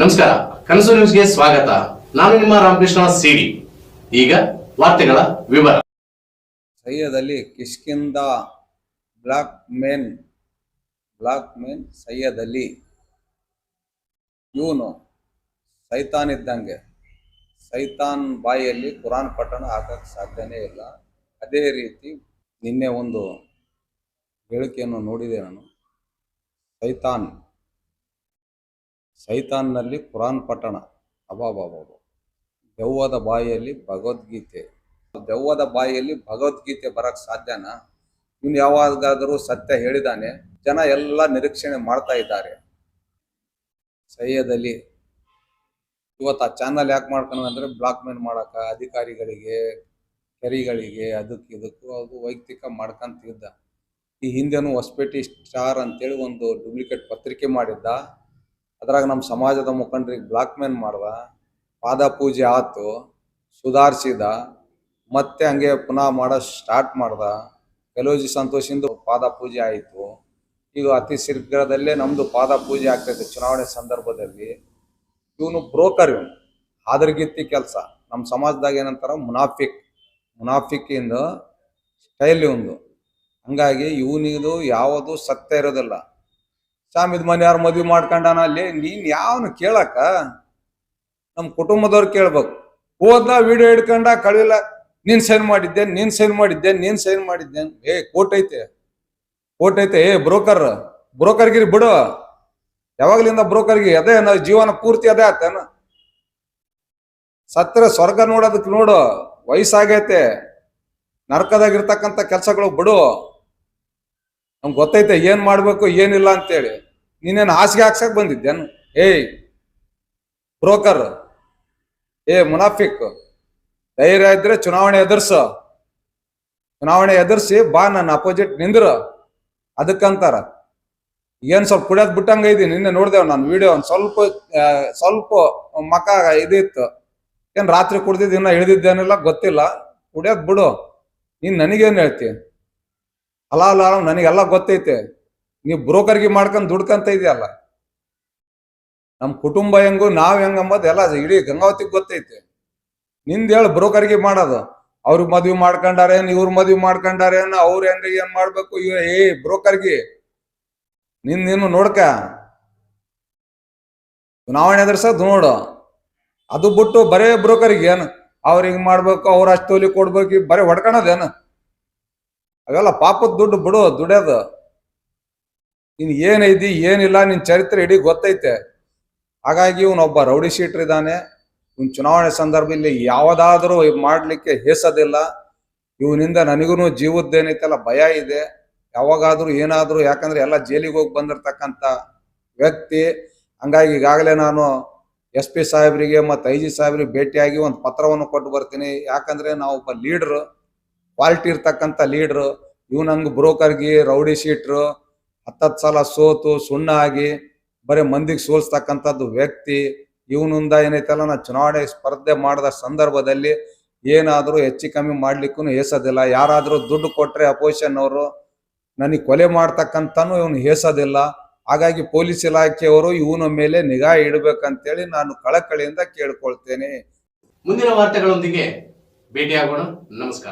ನಮಸ್ಕಾರ, ಕನಸು ನ್ಯೂಸ್ಗೆ ಸ್ವಾಗತ. ನಾನು ನಿಮ್ಮ ರಾಮಕೃಷ್ಣ ಸಿಡಿ. ಈಗ ವಾರ್ತೆಗಳ ವಿವರ. ಸಯ್ಯದಲ್ಲಿ Kishkinda block main block main ಸಯ್ಯದಲ್ಲಿ ಇವನು ಸೈತಾನ್ ಇದ್ದಂಗೆ. ಸೈತಾನ್ ಬಾಯಿಯಲ್ಲಿ ಕುರಾನ್ ಪಠಣ ಹಾಕಕ್ಕೆ ಸಾಧ್ಯನೇ ಇಲ್ಲ. ಅದೇ ರೀತಿ ನಿನ್ನೆ ಒಂದು ಹೇಳಿಕೆಯನ್ನು ನೋಡಿದೆ ನಾನು. ಸೈತಾನ್. ಸೈತಾನ್ನಲ್ಲಿ ಕುರಾನ್ ಪಠಣ. ಅಬಾಬಾಬಾಬು. ದೆವ್ವದ ಬಾಯಿಯಲ್ಲಿ ಭಗವದ್ಗೀತೆ. ದೆವ್ವದ ಬಾಯಿಯಲ್ಲಿ ಭಗವದ್ಗೀತೆ ಬರಕ್ ಸಾಧ್ಯನಾ? ಇವನು ಯಾವಾಗಾದರೂ ಸತ್ಯ ಹೇಳಿದಾನೆ. ಜನ ಎಲ್ಲ ನಿರೀಕ್ಷಣೆ ಮಾಡ್ತಾ ಇದ್ದಾರೆ. ಸಹ್ಯದಲ್ಲಿ ಇವತ್ತು ಆ ಚಾನಲ್ ಯಾಕೆ ಮಾಡ್ಕೊಂಡು ಅಂದ್ರೆ ಬ್ಲಾಕ್ ಮೇಲ್ ಮಾಡಕ, ಅಧಿಕಾರಿಗಳಿಗೆ, ಕೆರಿಗಳಿಗೆ ಅದಕ್ಕೆ ಇದಕ್ಕೂ ಅದು ವೈಯಕ್ತಿಕ ಮಾಡ್ಕೊಂತಿದ್ದ. ಈ ಹಿಂದೆನೂ ಹೊಸಪೇಟೆ ಸ್ಟಾರ್ ಅಂತೇಳಿ ಒಂದು ಡೂಪ್ಲಿಕೇಟ್ ಪತ್ರಿಕೆ ಮಾಡಿದ್ದ. ಅದ್ರಾಗ ನಮ್ಮ ಸಮಾಜದ ಮುಖಂಡರಿಗೆ ಬ್ಲಾಕ್ ಮೇಲ್ ಮಾಡ್ದ, ಪಾದ ಪೂಜೆ ಆತು, ಸುಧಾರಿಸಿದ, ಮತ್ತೆ ಹಂಗೆ ಪುನಃ ಮಾಡೋ ಸ್ಟಾರ್ಟ್ ಮಾಡ್ದ ಕೆಲೋಜಿ ಸಂತೋಷಿಂದ ಪಾದ ಪೂಜೆ ಆಯಿತು. ಈಗ ಅತಿ ಶೀಘ್ರದಲ್ಲೇ ನಮ್ಮದು ಪಾದ ಪೂಜೆ ಆಗ್ತೈತೆ ಚುನಾವಣೆ ಸಂದರ್ಭದಲ್ಲಿ. ಇವನು ಬ್ರೋಕರ್ ಇವನು, ಹಾದರ್ಗಿತ್ತಿ ಕೆಲಸ. ನಮ್ಮ ಸಮಾಜದಾಗ ಏನಂತಾರ ಮುನಾಫಿಕ್. ಮುನಾಫಿಕ್ಕಿಂದ ಸ್ಟೈಲ್ ಇವನು ಹಂಗಾಗಿ ಇವನಿದು ಯಾವುದು ಸತ್ಯ ಇರೋದಿಲ್ಲ. ಶಾಮಿದ್ ಮನೆಯವ್ರ ಮದ್ವೆ ಮಾಡ್ಕೊಂಡಾನ ಅಲ್ಲಿ, ನೀನ್ ಯಾವನು ಕೇಳಕ್ಕ? ನಮ್ಮ ಕುಟುಂಬದವ್ರು ಕೇಳ್ಬೇಕು. ಹೋದ ವಿಡಿಯೋ ಹಿಡ್ಕೊಂಡ ಕಳಿಲ್ಲ, ನೀನ್ ಸೈನ್ ಮಾಡಿದ್ದೆ, ನೀನ್ ಸೈನ್ ಮಾಡಿದ್ದೆ, ನೀನ್ ಸೈನ್ ಮಾಡಿದ್ದೆ. ಏ ಕೋಟ್ ಐತೆ. ಕೋಟ್ ಐತೆ. ಏ, ಬ್ರೋಕರ್, ಬ್ರೋಕರ್ಗಿರಿ ಬಿಡು. ಯಾವಾಗ್ಲಿಂದ ಬ್ರೋಕರ್ಗೆ, ಅದೇ ನಾವು ಜೀವನ ಪೂರ್ತಿ ಅದೇ ಆತೇನ. ಸತ್ರ ಸ್ವರ್ಗ ನೋಡೋದಕ್ಕೆ ನೋಡು, ವಯಸ್ಸಾಗೈತೆ. ನರಕದಾಗಿರ್ತಕ್ಕಂಥ ಕೆಲಸಗಳು ಬಿಡು. ನಮ್ಗೆ ಗೊತ್ತೈತೆ, ಏನ್ ಮಾಡ್ಬೇಕು, ಏನಿಲ್ಲ ಅಂತೇಳಿ. ನೀನೇನು ಹಾಸಿಗೆ ಹಾಕ್ಸಕ್ ಬಂದಿದ್ದೇನು ಏಯ್, ಬ್ರೋಕರ್. ಏ, ಮುನಾಫಿಕ್. ಧೈರ್ಯ ಇದ್ರೆ ಚುನಾವಣೆ ಎದುರ್ಸ. ಚುನಾವಣೆ ಎದುರಿಸಿ ಬಾ, ನನ್ನ ಅಪೋಸಿಟ್ ನಿಂದ್ರ. ಅದಕ್ಕಂತಾರ. ಏನ್ ಸ್ವಲ್ಪ ಕುಡಿಯೋದ್ ಬಿಟ್ಟಂಗ ಇದಿ ನಿನ್ನೆ ನೋಡ್ದೇವ್ ನಾನು ವಿಡಿಯೋ, ಒಂದ್ ಸ್ವಲ್ಪ ಸ್ವಲ್ಪ ಮಕ ಇದಿತ್ತು. ಏನ್ ರಾತ್ರಿ ಕುಡ್ದಿದ್ದು ಇನ್ನ ಇಳಿದಿದ್ದೇನಿಲ್ಲ ಗೊತ್ತಿಲ್ಲ. ಕುಡಿಯೋದ್ ಬಿಡು. ನೀನ್ ನನಗೇನು ಹೇಳ್ತಿ? ಅಲ್ಲ ಅಲ್ಲ ನನಗೆಲ್ಲ ಗೊತ್ತೈತೆ. ನೀವು ಬ್ರೋಕರ್ಗೆ ಮಾಡ್ಕೊಂಡು ದುಡ್ಕಂತ ಇದೆಯಲ್ಲ. ನಮ್ಮ ಕುಟುಂಬ ಹೆಂಗು, ನಾವ್ ಹೆಂಗ ಅಂಬೋದು ಎಲ್ಲ ಇಡೀ ಗಂಗಾವತಿಗೆ ಗೊತ್ತೈತೆ. ನಿಂದ ಹೇಳು ಬ್ರೋಕರ್ಗೆ ಮಾಡೋದು. ಅವ್ರಿಗೆ ಮದ್ವಿ ಮಾಡ್ಕೊಂಡಾರೇನ್ ಇವ್ರ ಮದ್ವಿ ಮಾಡ್ಕೊಂಡಾರೇನ್ ಅವ್ರ ಹೆಂಗ ಏನ್ ಮಾಡ್ಬೇಕು? ಇವ್, ಏ, ಬ್ರೋಕರ್ಗೆ. ನಿನ್ ನೀನು ನೋಡ್ಕ. ಚುನಾವಣೆ ಎದುರ್ಸೋದ್ ನೋಡು. ಅದು ಬಿಟ್ಟು ಬರೇ ಬ್ರೋಕರ್ಗೆ ಏನು? ಅವ್ರ ಹಿಂಗ್ ಮಾಡ್ಬೇಕು? ಅವ್ರ ಅಷ್ಟು ಕೊಡ್ಬೇಕು, ಬರೀ ಹೊಡ್ಕೊಳೋದೇನು ಅವೆಲ್ಲ ಪಾಪದ ದುಡ್ಡು ಬಿಡು, ದುಡ್ಯೋದು. ನೀನು ಏನೈದಿ ಏನಿಲ್ಲ, ನಿನ್ ಚರಿತ್ರೆ ಇಡೀ ಗೊತ್ತೈತೆ. ಹಾಗಾಗಿ ಇವನೊಬ್ಬ ರೌಡಿ ಶೀಟರ್ ಇದ್ದಾನೆ ಇವನ್ ಚುನಾವಣೆ ಸಂದರ್ಭದಲ್ಲಿ ಯಾವ್ದಾದ್ರೂ ಮಾಡಲಿಕ್ಕೆ ಹೇಸೋದಿಲ್ಲ. ಇವನಿಂದ ನನಗೂ ಜೀವದ್ದೇನೈತಲ್ಲ, ಭಯ ಇದೆ. ಯಾವಾಗಾದ್ರೂ ಏನಾದರೂ, ಯಾಕಂದ್ರೆ ಎಲ್ಲ ಜೈಲಿಗೆ ಹೋಗಿ ಬಂದಿರ್ತಕ್ಕಂಥ ವ್ಯಕ್ತಿ. ಹಂಗಾಗಿ ಈಗಾಗಲೇ ನಾನು ಎಸ್ ಪಿ ಸಾಹೇಬ್ರಿಗೆ ಮತ್ತು ಐ ಜಿ ಸಾಹೇಬ್ರಿಗೆ ಭೇಟಿಯಾಗಿ ಒಂದು ಪತ್ರವನ್ನು ಕೊಟ್ಟು ಬರ್ತೀನಿ. ಯಾಕಂದ್ರೆ ನಾವು ಒಬ್ಬ ಲೀಡ್ರು. ಕ್ವಾಲಿಟಿ ಇರ್ತಕ್ಕಂಥ ಲೀಡ್ರು ಇವ್ನಂಗ್ ಬ್ರೋಕರ್ಗೆ ರೌಡಿ ಶೀಟ್ರು ಹತ್ತತ್ತು ಸಲ ಸೋತು, ಸುಣ್ಣ ಆಗಿ ಬರೀ ಮಂದಿಗೆ ಸೋಲ್ಸ್ತಕ್ಕಂಥದ್ದು ವ್ಯಕ್ತಿ. ಇವನಿಂದ ಏನೈತಲ್ಲ, ನಾ ಚುನಾವಣೆ ಸ್ಪರ್ಧೆ ಮಾಡಿದ ಸಂದರ್ಭದಲ್ಲಿ ಏನಾದರೂ ಹೆಚ್ಚು ಕಮ್ಮಿ ಮಾಡ್ಲಿಕ್ಕೂ ಹೇಸೋದಿಲ್ಲ ಯಾರಾದರೂ ದುಡ್ಡು ಕೊಟ್ಟರೆ ಅಪೋಸಿಷನ್ ಅವರು ನನಗೆ ಕೊಲೆ ಮಾಡ್ತಕ್ಕಂಥನೂ ಇವನು ಹೇಸೋದಿಲ್ಲ ಹಾಗಾಗಿ ಪೊಲೀಸ್ ಇಲಾಖೆಯವರು ಇವನ ಮೇಲೆ ನಿಗಾ ಇಡಬೇಕಂತೇಳಿ ನಾನು ಕಳಕಳಿಯಿಂದ ಕೇಳ್ಕೊಳ್ತೇನೆ. ಮುಂದಿನ ವಾರ್ತೆಗಳೊಂದಿಗೆ ಭೇಟಿಯಾಗೋಣ. ನಮಸ್ಕಾರ.